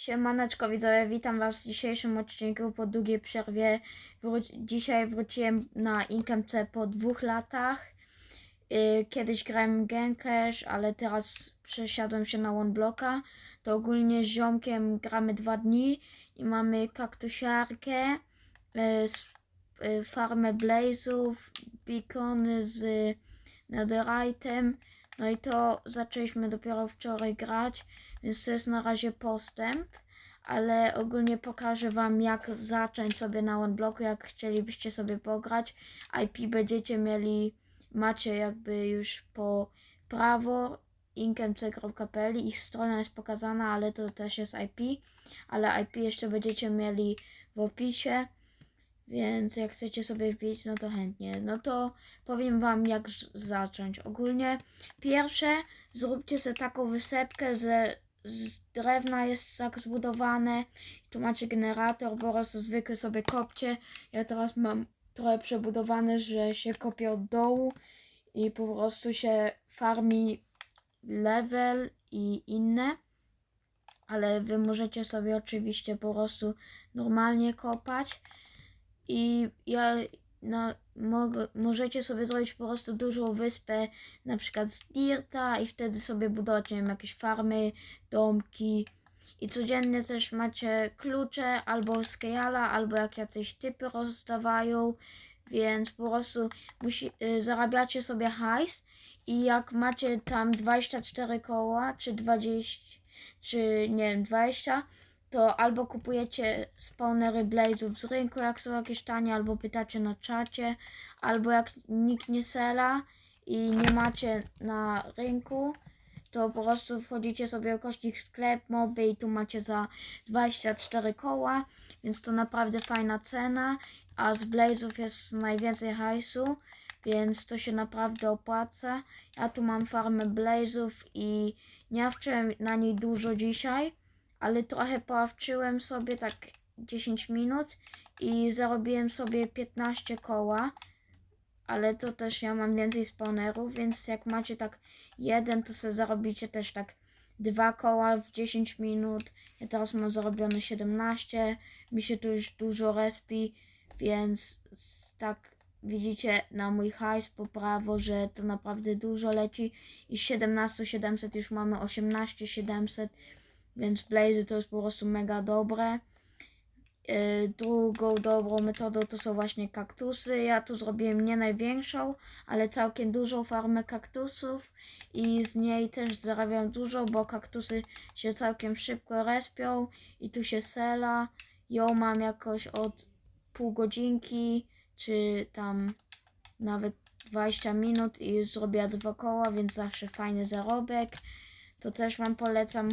Siemaneczko widzowie, witam was w dzisiejszym odcinku po długiej przerwie. Dzisiaj wróciłem na Inkmc po dwóch latach. Yy, kiedyś grałem Gen Crash, ale teraz przesiadłem się na One Blocka. To ogólnie z ziomkiem gramy dwa dni i mamy kaktusiarkę, yy, yy, farmę blazów, beacony z netherite'em. No i to zaczęliśmy dopiero wczoraj grać, więc to jest na razie postęp, ale ogólnie pokażę Wam jak zacząć sobie na OneBlocku, jak chcielibyście sobie pograć. IP będziecie mieli, macie jakby już po prawo inkmc.pl, ich strona jest pokazana, ale to też jest IP, ale IP jeszcze będziecie mieli w opisie. Więc jak chcecie sobie wbić, no to chętnie. No to powiem wam jak zacząć. Ogólnie pierwsze zróbcie sobie taką wysepkę, że z drewna jest tak zbudowane. Tu macie generator, po prostu zwykły sobie kopcie. Ja teraz mam trochę przebudowane, że się kopie od dołu i po prostu się farmi level i inne. Ale wy możecie sobie oczywiście po prostu normalnie kopać i ja no, mogę, możecie sobie zrobić po prostu dużą wyspę, na przykład z dirta i wtedy sobie budować, nie wiem, jakieś farmy, domki. I codziennie też macie klucze albo z Kejala, albo jak jacyś typy rozdawają, więc po prostu musi, y, zarabiacie sobie hajs i jak macie tam 24 koła, czy 20, czy nie wiem, 20, to albo kupujecie spawnery blazów z rynku, jak są jakieś tanie, albo pytacie na czacie, albo jak nikt nie sela i nie macie na rynku, to po prostu wchodzicie sobie w kośnik sklep moby i tu macie za 24 koła, więc to naprawdę fajna cena, a z blazów jest najwięcej hajsu, więc to się naprawdę opłaca. Ja tu mam farmę blazów i nie na niej dużo dzisiaj, ale trochę poławczyłem sobie tak 10 minut i zarobiłem sobie 15 koła, ale to też ja mam więcej spawnerów, więc jak macie tak jeden, to sobie zarobicie też tak dwa koła w 10 minut. Ja teraz mam zarobione 17, mi się tu już dużo respi, więc tak widzicie na mój hajs po prawo, że to naprawdę dużo leci i z 17 już mamy 18 700 więc Blazy to jest po prostu mega dobre. Yy, Drugą dobrą metodą to są właśnie kaktusy. Ja tu zrobiłem nie największą, ale całkiem dużą farmę kaktusów i z niej też zarabiam dużo, bo kaktusy się całkiem szybko respią i tu się sela. Ją mam jakoś od pół godzinki, czy tam nawet 20 minut i zrobię dwa koła, więc zawsze fajny zarobek. To też Wam polecam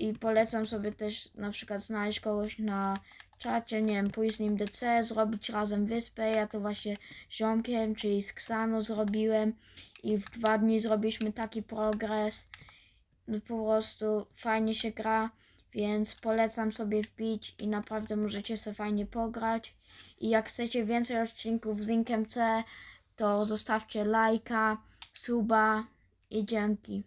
i polecam sobie też na przykład znaleźć kogoś na czacie, nie wiem, pójść z nim DC, zrobić razem wyspę. Ja to właśnie z ziomkiem, czyli z Ksano zrobiłem i w dwa dni zrobiliśmy taki progres. No po prostu fajnie się gra, więc polecam sobie wbić i naprawdę możecie sobie fajnie pograć. I jak chcecie więcej odcinków z linkiem C, to zostawcie lajka, suba i dzięki.